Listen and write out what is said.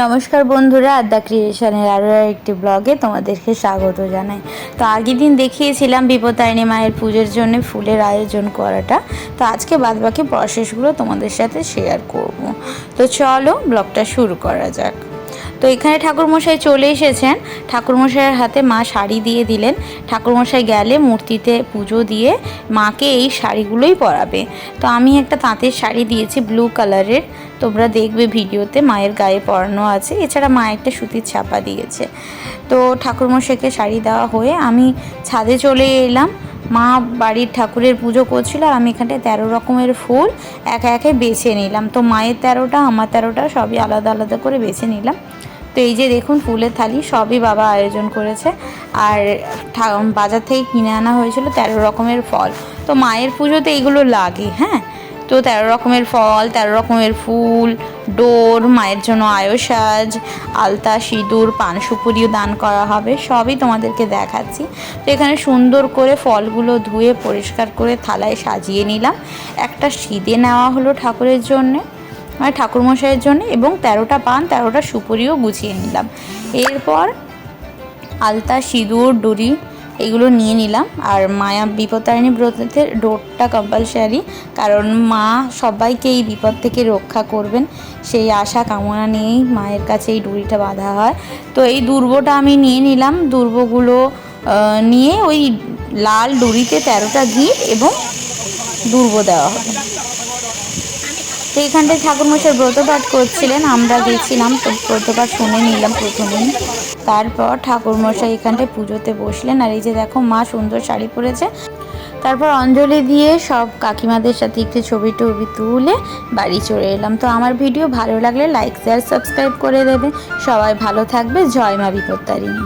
নমস্কার বন্ধুরা আদ্যা ক্রিয়েশনের আরও একটি ব্লগে তোমাদেরকে স্বাগত জানাই। তো আগের দিন দেখিয়েছিলাম বিপদায়নী মায়ের পুজোর জন্য ফুলের আয়োজন করাটা। তো আজকে বাদবাকি প্রসেসগুলো তোমাদের সাথে শেয়ার করব। তো চলো ব্লগটা শুরু করা যাক। তো এখানে ঠাকুরমশাই চলে এসেছেন। ঠাকুরমশাইয়ের হাতে মা শাড়ি দিয়ে দিলেন। ঠাকুরমশাই গেলে মূর্তিতে পুজো দিয়ে মাকে এই শাড়িগুলোই পরাবে। তো আমি একটা তাঁতের শাড়ি দিয়েছি ব্লু কালারের। তোমরা দেখবে ভিডিওতে মায়ের গায়ে পরানো আছে। এছাড়া মা একটা সুতির ছাপা দিয়েছে। তো ঠাকুরমশাইকে শাড়ি দেওয়া হয়ে আমি ছাদে চলে এলাম। মা বাড়ির ঠাকুরের পুজো করছিল আর আমি এখানে তেরো রকমের ফুল একে একে বেছে নিলাম। তো মায়ের তেরোটা, আমার তেরোটা সবই আলাদা আলাদা করে বেছে নিলাম। তো এই যে দেখুন, ফুলের থালি সবই বাবা আয়োজন করেছে। আর বাজার থেকে কিনে আনা হয়েছিল তেরো রকমের ফল। তো মায়ের পুজোতে এইগুলো লাগে হ্যাঁ? তো তেরো রকমের ফল, তেরো রকমের ফুল, ডোর, মায়ের জন্য আয়সাজ আলতা, সিঁদুর, পান সুপুরিও দান করা হবে, সবই তোমাদেরকে দেখাচ্ছি। তো এখানে সুন্দর করে ফলগুলো ধুয়ে পরিষ্কার করে থালায় সাজিয়ে নিলাম। একটা সিদে নেওয়া হলো ঠাকুরের জন্যে। মানে ঠাকুরমশাইয়ের জন্য এবং তেরোটা পান, তেরোটা সুপুরিও গুছিয়ে নিলাম। এরপর আলতা, সিঁদুর ডুরি এগুলো নিয়ে নিলাম। আর মায়া বিপত্তারিণী ব্রতের ডোরটা কম্পালসারি কারণ মা সবাইকে এই বিপদ থেকে রক্ষা করবেন। সেই আশা কামনা নিয়েই মায়ের কাছে এই ডুরিটা বাঁধা হয়। তো এই দুর্বটা আমি নিয়ে নিলাম। দুর্বগুলো নিয়ে ওই লাল ডুরিতে তেরোটা ঘি এবং দুর্ব দেওয়া হবে। তো এখানটায় ঠাকুরমশাই ব্রতপাঠ করছিলেন, আমরা গেছিলাম তো ব্রতপাঠ শুনে নিলাম প্রথমেই। তারপর ঠাকুরমশাই এখানটায় পুজোতে বসলেন, আর এই যে দেখো মা সুন্দর শাড়ি পরেছে। তারপর অঞ্জলি দিয়ে সব কাকিমাদের সাথে একটু ছবি টবি তুলে বাড়ি চলে এলাম। তো আমার ভিডিও ভালো লাগলে লাইক, শেয়ার, সাবস্ক্রাইব করে দেবে। সবাই ভালো থাকবে। জয় মা বিপত্তারিণী।